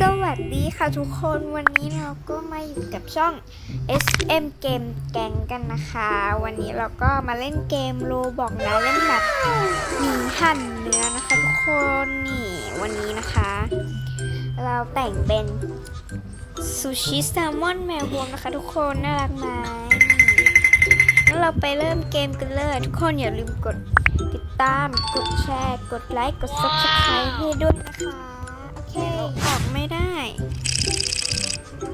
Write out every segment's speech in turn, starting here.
สวัสดีค่ะทุกคนวันนี้เราก็มาอยู่กับช่อง SM Game แกงกันนะคะ วันนี้เราก็มาเล่นเกมโลบอกนะเล่นแบบหมีหั่นเนื้อนะคะทุกคนนี่วันนี้นะคะ เราแต่งเป็นซูชิแซลมอนแมวบวมนะคะทุกคนน่ารักไหมงั้นเราไปเริ่มเกมกันเลยทุกคนอย่าลืมกดติดตามกดแชร์ กดไลค์กด subscribe ให้ด้วยนะคะ เคออกไม่ได้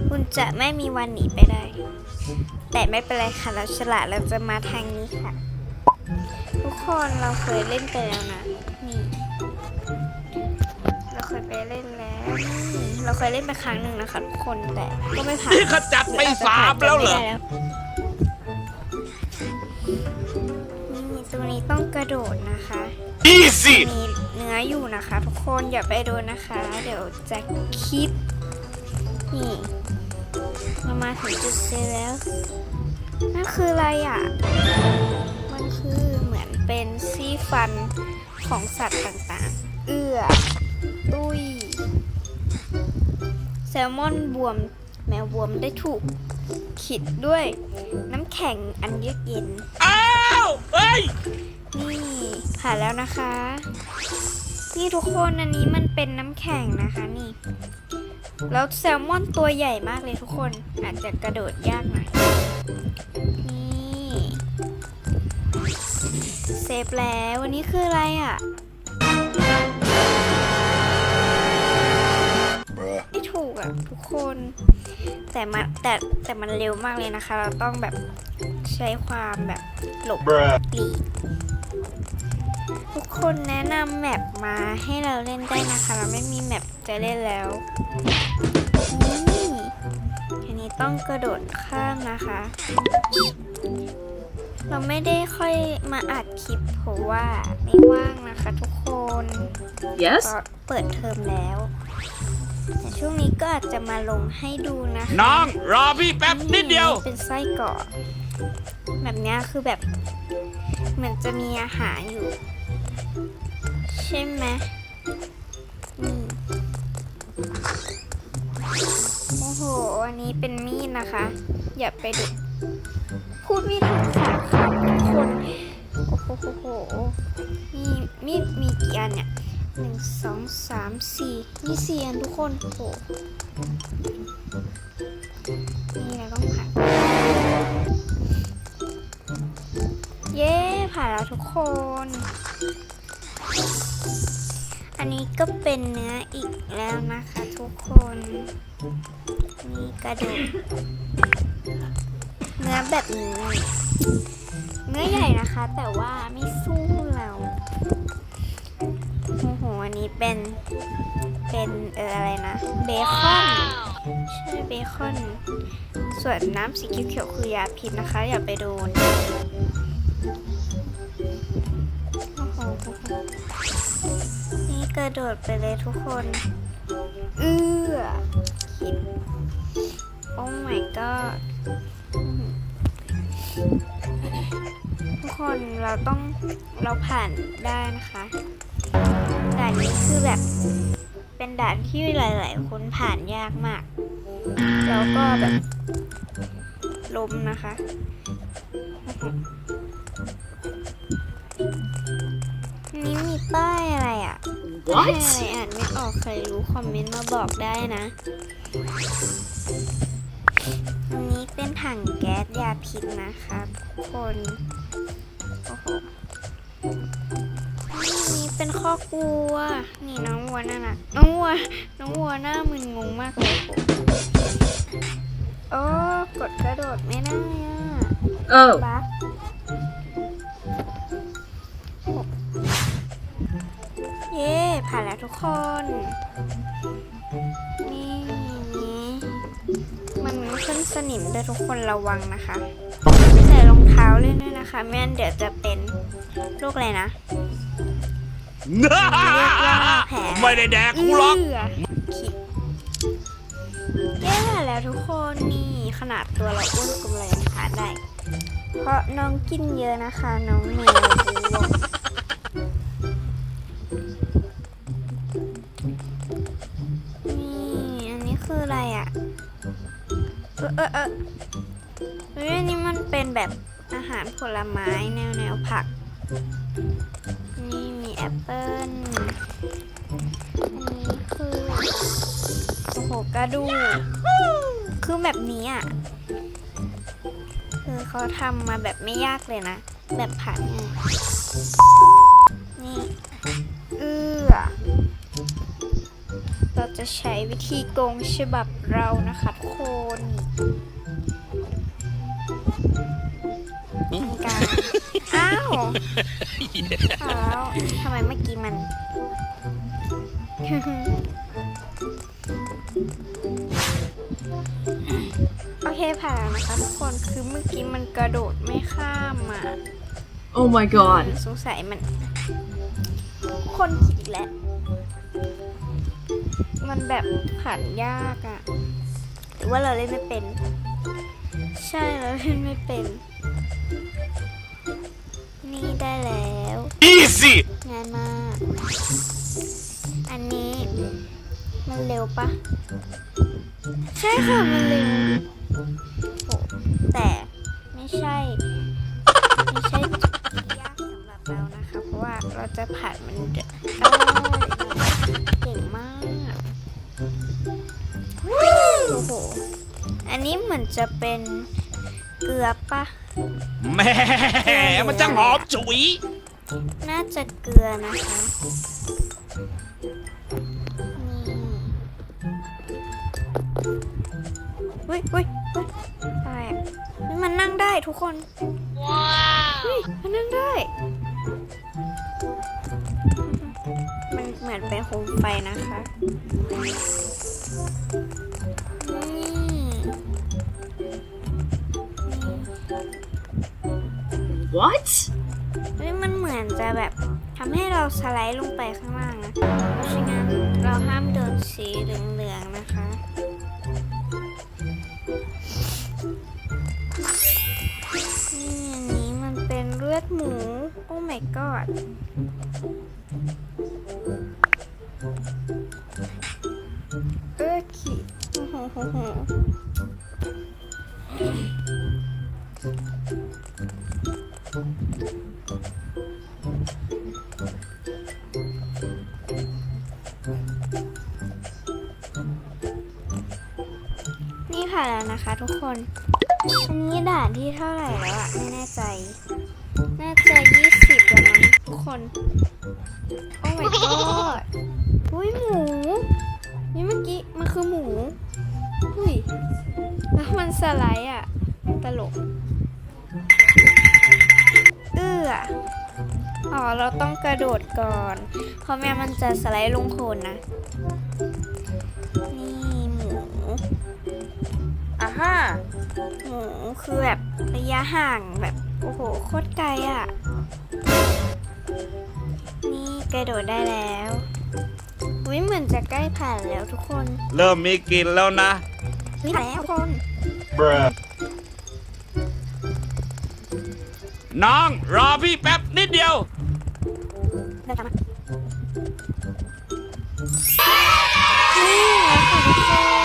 คุณจะไม่มีวันหนีไปได้ แต่ไม่เป็นไรค่ะ เราฉลาดเราจะมาทางนี้ค่ะ ทุกคนเราเคยเล่นไปแล้วนะ นี่ เราเคยไปเล่นแล้วนี่เราเคยเล่นไปครั้งหนึ่งนะคะทุกคนแต่ก็ไม่ผ่านนี่ขจัดไปสามแล้วเหรอนี่ตรงนี้ต้องกระโดดนะคะอีซี่มีเนื้ออยู่นะคะทุก คนอย่าไปโดนนะคะ เดี๋ยวจะคิด นี่เรามาถึงจุดเซลแล้ว นั่นคืออะไรอะ มันคือเหมือนเป็นซี่ฟันของสัตว์ต่างๆ เอื้อ ตุ้ย แซลมอนบวม แมวบวมได้ถูกขิดด้วยน้ำแข็งอันเยือกเย็น อ้าว เฮ้ย นี่ผ่านแล้วนะคะ นี่ทุกคนอันนี้มันเป็นน้ำแข็งนะคะนี่ แล้วแซลมอนตัวใหญ่มากเลยทุกคนอาจจะกระโดดยากหน่อย นี่เซฟแล้ววันนี้คืออะไรอะไม่ถูกอะทุกคน แต่มันแต่แต่มันเร็วมากเลยนะคะ เราต้องแบบใช้ความแบบหลบหลีก ทุกคนแนะนำแมปมาให้เราเล่นได้นะคะ เราไม่มีแมปจะเล่นแล้วนี่อันนี้ต้องกระโดดข้ามนะคะ เราไม่ได้ค่อยมาอัดคลิปเพราะว่าไม่ว่างนะคะทุกคน Yes. ก็เปิดเทอมแล้วแต่ช่วงนี้ก็อาจจะมาลงให้ดูนะคะน้องรอพี่แป๊บนิดเดียวเป็นไส้กรอกแบบเนี้ยคือแบบเหมือนจะมีอาหารอยู่ใช่ไหมนี่โอ้โห อันนี้เป็นมีดนะคะ อย่าไปดูพูดไม่ถูกค่ะทุกคน โอ้โหโหโหมีมีดมีกี่อันเนี่ยหนึ่งสองสามสี่มีสี่อันทุกคน โอ้โห นี่เราต้องผ่านเย้ ผ่านแล้วทุกคน อันนี้ก็เป็นเนื้ออีกแล้วนะคะทุกคนนี่กระดูก เนื้อแบบนี้ เนื้อใหญ่นะคะ แต่ว่าไม่สู้เราโอ้โหอันนี้เป็น เป็นเอออะไรนะ เบคอนใช่เบคอน ส่วนน้ำสีเขียวๆคือยาพิษนะคะ อย่าไปโดน กระโดดไปเลยทุกคน เอื้อคิดโอ้ my god ทุกคนเราต้องเราผ่านได้นะคะด่านนี้คือแบบ เป็นด่านที่หลาย ๆ คนผ่านยากมาก แล้วก็แบบล้มนะคะ นี่มีป้ายอะไรอะ อะไรอ่านไม่ออกใครรู้คอมเมนต์มาบอกได้นะอันนี้เป็นถังแก๊สยาพิษนะคะทุกคนโอ้โหนี่เป็นข้อกวัว นี่น้องวัวน่ารักน้องวัวน้องวัวหน้ามึนงงมากเลยผมโอ้กดกระโดดไม่ได้อะ Oh. บัก ผ่านแล้วทุกคนนี่นี่มันขึ้นสนิมด้วยทุกคนระวังนะคะใส่รองเท้าเล่นด้วยนะคะไม่งั้นเดี๋ยวจะเป็นโรคอะไรนะไม่ได้แดกกูหรอกเอื้อคิดแย่แล้วทุกคนนี่ขนาดตัวเราอ้วนกลมเลยนะคะได้ เพราะน้องกินเยอะนะคะ น้องแมว ออเออเออเฮ้ยอันนี้มันเป็นแบบอาหารผลไม้แนวแนวผัก นี่มีแอปเปิ้ลอันนี้คือโอ้โหกระดูกคือแบบนี้อะคือเขาทำมาแบบไม่ยากเลยนะ แบบผัดนี่ จะใช้วิธีโกงฉบับเรานะคะทุกคนในการอ้าวอ้าวทำไมเมื่อกี้มัน โอเคผ่านแล้วนะคะทุกคนคือเมื่อกี้มันกระโดดไม่ข้ามอะ Oh my god. สงสัยมัน คนคิดอีกแล้ว มันแบบผ่านยากอะ่ะหรือว่าเราเล่นไม่เป็น ใช่เราเล่นไม่เป็น นี่ได้แล้ว easy ง่ายมาก อันนี้ มันเร็วปะ ใช่ค่ะ มันเร็วโอ้แต่ไม่ใช่ ไม่ใช่ยากสำหรับเรานะคะ เพราะว่าเราจะผ่านมัน นนี้เหมือนจะเป็นเกลือปะแหม่มันจังหอมฉุย น่าจะเกลือนะคะนี่เฮ้ยเฮ้ยเฮ้ยอะไรอะเฮ้ยมันนั่งได้ทุกคนว้าวเฮ้ยมันนั่งได้ มันเหมือนเป็นโคมไฟนะคะ What? เฮ้ยมันเหมือนจะแบบทำให้เราสไลด์ลงไปข้างล่างนะเพราะฉะนั้นเราห้ามโดนสีเหลืองๆนะคะ นี่อันนี้มันเป็นเลือดหมู โอ้ my god เออขี้โอ้โห โหโหนี่ค่ะแล้วนะคะทุกคน อันนี้ด่านที่เท่าไหร่แล้วอะไม่แน่ใจ น่าจะยี่สิบแล้วมั้งทุกคน โอ้ my god อุ้ยหมู นี่เมื่อกี้มันคือหมูอุ้ยแล้วมันสไลด์อะตลก เอื้ออ๋อ เราต้องกระโดดก่อน เพราะแม่มันจะสไลด์ลงโคลนนะ อ่าฮ่าหมูคือแบบระยะห่างแบบ โอ้โห โคตรไกลอะ นี่กระโดดได้แล้วอุ้ยเหมือนจะใกล้ผ่านแล้วทุกคนเริ่มมีกลิ่นแล้วนะเฮ้ยผ่านแล้วทุกคน น้องรอพี่แป๊บนิดเดียว เดินตามมานี่แล้วค่ะทุกคนนี่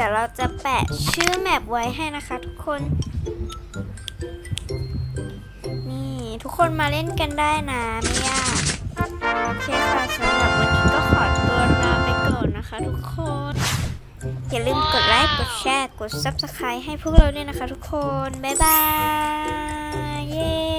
ดี๋ยวเราจะแปะชื่อแมปไว้ให้นะคะทุกคน นี่ทุกคนมาเล่นกันได้นะไม่ยากโอเคค่ะสำหรับวันนี้ก็ขอตัวลาไปก่อนนะคะทุกคน อย่าลืมกดไลค์กดแชร์กด Subscribe ให้พวกเราด้วยนะคะทุกคน บ๊ายบาย